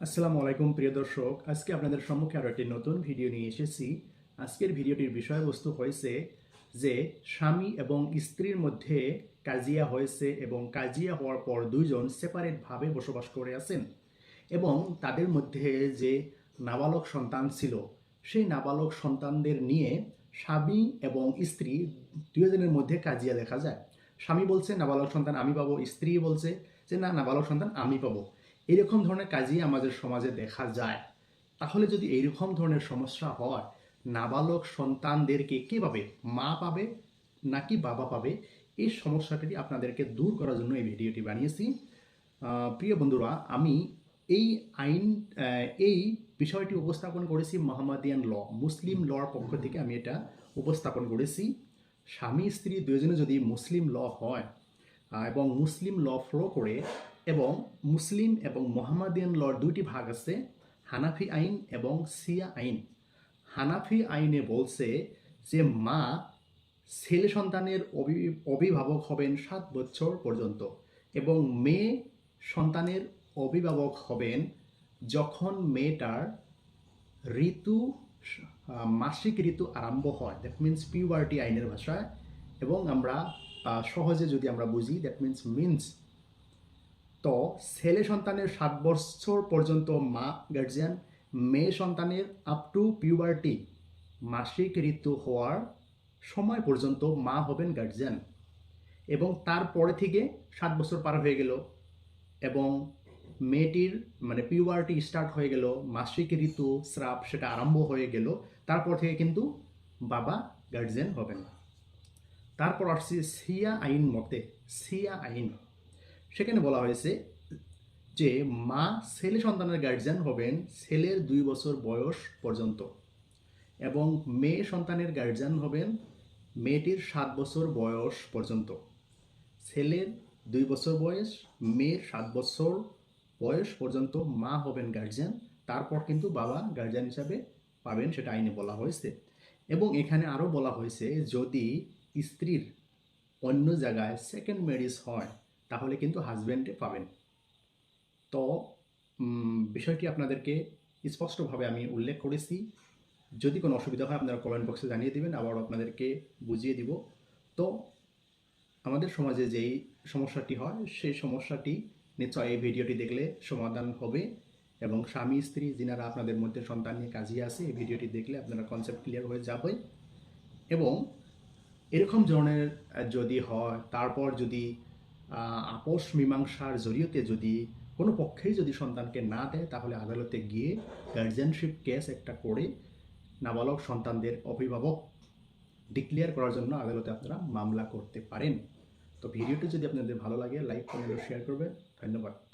আসসালামু আলাইকুম, প্রিয় দর্শক। আজকে আপনাদের সম্মুখে আরও একটি নতুন ভিডিও নিয়ে এসেছি। আজকের ভিডিওটির বিষয়বস্তু হয়েছে যে, স্বামী এবং স্ত্রীর মধ্যে কাজিয়া হয়েছে এবং কাজিয়া হওয়ার পর দুইজন সেপারেটভাবে বসবাস করে আছেন এবং তাদের মধ্যে যে নাবালক সন্তান ছিল, সেই নাবালক সন্তানদের নিয়ে স্বামী এবং স্ত্রী দুজনের মধ্যে কাজিয়া দেখা যায়। স্বামী বলছে, নাবালক সন্তান আমি পাবো। স্ত্রী বলছে যে, না, নাবালক সন্তান আমি পাবো। এরকম ধরনের কাজই আমাদের সমাজে দেখা যায়। তাহলে যদি এইরকম ধরনের সমস্যা হয়, নাবালক সন্তানদেরকে কে পাবে মা পাবে নাকি বাবা পাবে, এই সমস্যাটি আপনাদেরকে দূর করার জন্য এই ভিডিওটি বানিয়েছি। প্রিয় বন্ধুরা, আমি এই আইন এই বিষয়টি উপস্থাপন করেছি মোহাম্মদিয়ান ল, মুসলিম লর পক্ষ থেকে আমি এটা উপস্থাপন করেছি। স্বামী, স্ত্রী দুজনে যদি মুসলিম ল হয় এবং মুসলিম ল ফলো করে এবং মুসলিম এবং মোহাম্মদিয়ান লর দুইটি ভাগ আছে, হানাফি আইন এবং সিয়া আইন। হানাফি আইনে বলছে যে মা ছেলে সন্তানের অভি- অভিভাবক হবেন সাত বছর পর্যন্ত এবং মেয়ে সন্তানের অভিভাবক হবেন যখন মেয়েটার ঋতু, মাসিক ঋতু আরম্ভ হয়। দ্যাট মিন্স পিউবার্টি আইনের ভাষায় এবং আমরা সহজে যদি আমরা বুঝি দ্যাট মিন্স মিন্স তো ছেলে সন্তানের সাত বছর পর্যন্ত মা গার্জিয়ান মেয়ে সন্তানের আপ টু পিউবার্টি মাসিক ঋতু হওয়ার সময় পর্যন্ত মা হবেন গার্জিয়ান এবং তারপরে থেকে সাত বছর পার হয়ে গেল এবং মেয়েটির মানে পিউবার্টি স্টার্ট হয়ে গেল, মাসিক ঋতু স্রাব সেটা আরম্ভ হয়ে গেল, তারপর থেকে কিন্তু বাবা গার্জিয়ান হবেন তারপর আসছে সিয়া আইন মতে, সিয়া আইন। সেখানে বলা হয়েছে যে মা ছেলে সন্তানের গার্জিয়ান হবেন ছেলের দুই বছর বয়স পর্যন্ত এবং মেয়ে সন্তানের গার্জিয়ান হবেন মেয়েটির সাত বছর বয়স পর্যন্ত। ছেলের দুই বছর বয়স, মেয়ের সাত বছর বয়স পর্যন্ত মা হবেন গার্জিয়ান তারপর কিন্তু বাবা গার্জিয়ান হিসাবে পাবেন সেটা আইনে বলা হয়েছে। এবং এখানে আরও বলা হয়েছে, যদি স্ত্রীর অন্য জায়গায় সেকেন্ড ম্যারেজ হয় তাহলে কিন্তু হাজব্যান্ডে পাবেন। তো বিষয়টি আপনাদেরকে স্পষ্টভাবে আমি উল্লেখ করেছি। যদি কোনো অসুবিধা হয়, আপনারা কমেন্ট বক্সে জানিয়ে দিবেন, আবার আপনাদেরকে বুঝিয়ে দিব। তো, আমাদের সমাজে যেই সমস্যাটি হয়, সেই সমস্যাটি নিশ্চয় এই ভিডিওটি দেখলে সমাধান হবে এবং স্বামী, স্ত্রী যিনারা আপনাদের মধ্যে সন্তান নিয়ে কাজিয়ে আছে এই ভিডিওটি দেখলে আপনারা কনসেপ্ট ক্লিয়ার হয়ে যাবে। এবং এরকম ধরনের যদি হয়, তারপর যদি আপোষ মীমাংসার জড়িয়তে যদি কোনো পক্ষেই যদি সন্তানকে না দেয়, তাহলে আদালতে গিয়ে গার্জেনশিপ কেস একটা করে নাবালক সন্তানদের অভিভাবক ডিক্লেয়ার করার জন্য আদালতে আপনারা মামলা করতে পারেন। তো ভিডিওটি যদি আপনাদের ভালো লাগে লাইক কমেন্ট শেয়ার করবেন। ধন্যবাদ।